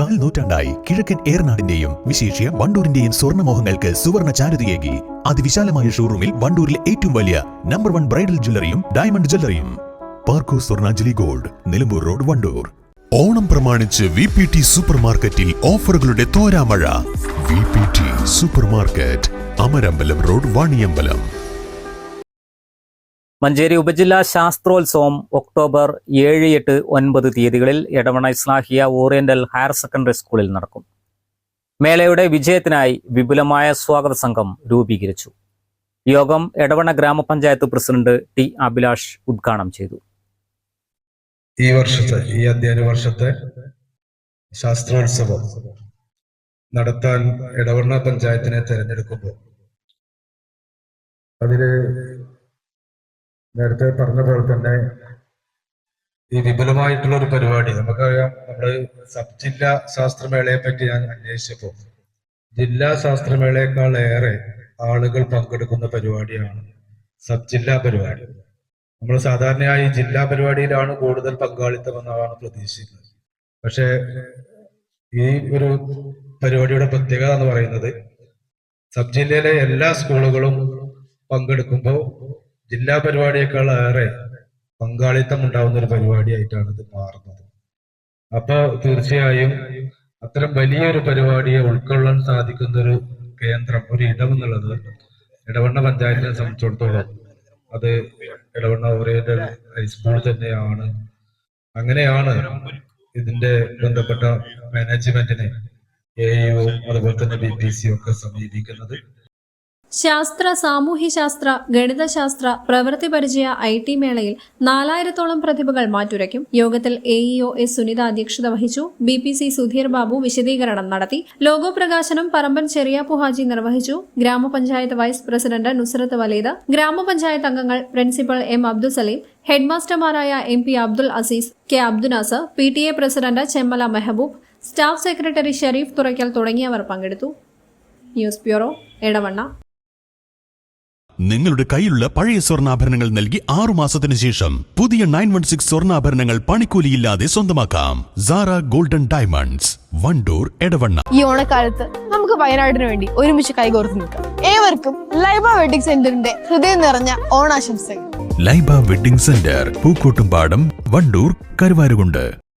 കാൽ നൂറ്റാണ്ടായി കിഴക്കൻ ഏറനാടിന്റെയും വിശേഷ്യ വണ്ടൂരിന്റെയും സ്വർണമോഹങ്ങൾക്ക് സുവർണ ചാരുതയേകി. അതിവിശാലമായ ഷോറൂമിൽ വണ്ടൂരിലെ ഏറ്റവും വലിയ നമ്പർ വൺ ബ്രൈഡൽ ജ്വല്ലറിയും diamond ജ്വല്ലറിയും Parco Swarnanjali gold Nilambur road Wandoor. Onam പ്രമാണിച്ച് വി പി ടി സൂപ്പർ മാർക്കറ്റിൽ ഓഫറുകളുടെ തോരാമഴ. V P T super market Amarambalam road Vaniyambalam. Manjeri ഉപജില്ലാ ശാസ്ത്രോത്സവം ഒക്ടോബർ ഏഴ് എട്ട് ഒൻപത് തീയതികളിൽ Edavanna Islahiya oriental higher secondary സ്കൂളിൽ നടക്കും. മേളയുടെ വിജയത്തിനായി വിപുലമായ സ്വാഗത സംഘം രൂപീകരിച്ചു. യോഗം എടവണ ഗ്രാമപഞ്ചായത്ത് പ്രസിഡന്റ് ടി അഭിലാഷ് ഉദ്ഘാടനം ചെയ്തു. ഈ വർഷത്തെ ഈ അധ്യയന വർഷത്തെ ശാസ്ത്രോത്സവം നടത്താൻ ഇടവണ്ണ പഞ്ചായത്തിനെ തെരഞ്ഞെടുക്കുമ്പോൾ അതിൽ നേരത്തെ പറഞ്ഞ പോലെ തന്നെ ഈ വിപുലമായിട്ടുള്ള ഒരു പരിപാടി. നമുക്കറിയാം നമ്മൾ സബ് ജില്ലാ ശാസ്ത്രമേളയെ പറ്റി ഞാൻ അന്വേഷിച്ചപ്പോൾ ജില്ലാ ശാസ്ത്രമേളയേക്കാൾ ഏറെ ആളുകൾ പങ്കെടുക്കുന്ന പരിപാടിയാണ് സബ് ജില്ലാ പരിപാടി. നമ്മൾ സാധാരണയായി ജില്ലാ പരിപാടിയിലാണ് കൂടുതൽ പങ്കാളിത്തം എന്നാണ് പ്രതീക്ഷിക്കുന്നത്. പക്ഷേ ഈ ഒരു പരിപാടിയുടെ പ്രത്യേകത എന്ന് പറയുന്നത് സബ് ജില്ലയിലെ എല്ലാ സ്കൂളുകളും പങ്കെടുക്കുമ്പോൾ ജില്ലാ പരിപാടിയേക്കാൾ ഏറെ പങ്കാളിത്തം ഉണ്ടാവുന്ന ഒരു പരിപാടിയായിട്ടാണ് ഇത് മാറുന്നത്. അപ്പൊ തീർച്ചയായും അത്തരം വലിയൊരു പരിപാടിയെ ഉൾക്കൊള്ളാൻ സാധിക്കുന്ന ഒരു കേന്ദ്രം ഒരു ഇടം എന്നുള്ളത് ഇടവണ്ണ പഞ്ചായത്തിനെ സംബന്ധിച്ചിടത്തോളം അത് ഇടവണ്ണ ഓറിയന്റൽ ഹൈസ്കൂൾ തന്നെയാണ്. അങ്ങനെയാണ് ഇതിന്റെ ബന്ധപ്പെട്ട മാനേജ്മെന്റിനെ എ അതുപോലെ തന്നെ ബി പി സി ഒക്കെ സമീപിക്കുന്നത്. ശാസ്ത്ര സാമൂഹ്യശാസ്ത്ര ഗണിതശാസ്ത്ര പ്രവൃത്തി പരിചയ ഐ ടി മേളയിൽ നാലായിരത്തോളം പ്രതിഭകൾ മാറ്റുരയ്ക്കും. യോഗത്തിൽ എ ഇഒ എസ് സുനിത അധ്യക്ഷത വഹിച്ചു. B P C Sudheer Babu വിശദീകരണം നടത്തി. ലോഗോ പ്രകാശനം പറമ്പൻ ചെറിയാപ്പു ഹാജി നിർവഹിച്ചു. ഗ്രാമപഞ്ചായത്ത് വൈസ് പ്രസിഡന്റ് നുസ്രത്ത് വലീദ്. ഗ്രാമപഞ്ചായത്ത് അംഗങ്ങൾ principal M Abdul Saleem. ഹെഡ്മാസ്റ്റർമാരായ M P Abdul Aziz K Abdul Nasser P T A president Chemmala Mehboob staff secretary Sharif Thurakkal തുടങ്ങിയവർ പങ്കെടുത്തു. News bureau Edavanna. നിങ്ങളുടെ കയ്യിലുള്ള പഴയ സ്വർണാഭരണങ്ങൾ നൽകി ആറു മാസത്തിന് ശേഷം പുതിയ നയൻ വൺ സിക്സ് സ്വർണാഭരണങ്ങൾ പണിക്കൂലിയില്ലാതെ സ്വന്തമാക്കാം. Sara golden diamonds Wandoor Edavanna. ഈ ഓണക്കാലത്ത് നമുക്ക് വയനാടിന് വേണ്ടി ഒരുമിച്ച് കൈകോർത്ത് നിൽക്കാം. ഏവർക്കും ലൈബ വെഡിംഗ് സെന്ററിന്റെ ഹൃദയം നിറഞ്ഞ ഓണാശംസകൾ. Laiba wedding centre Pookkottumpadam Wandoor Karuvarakundu.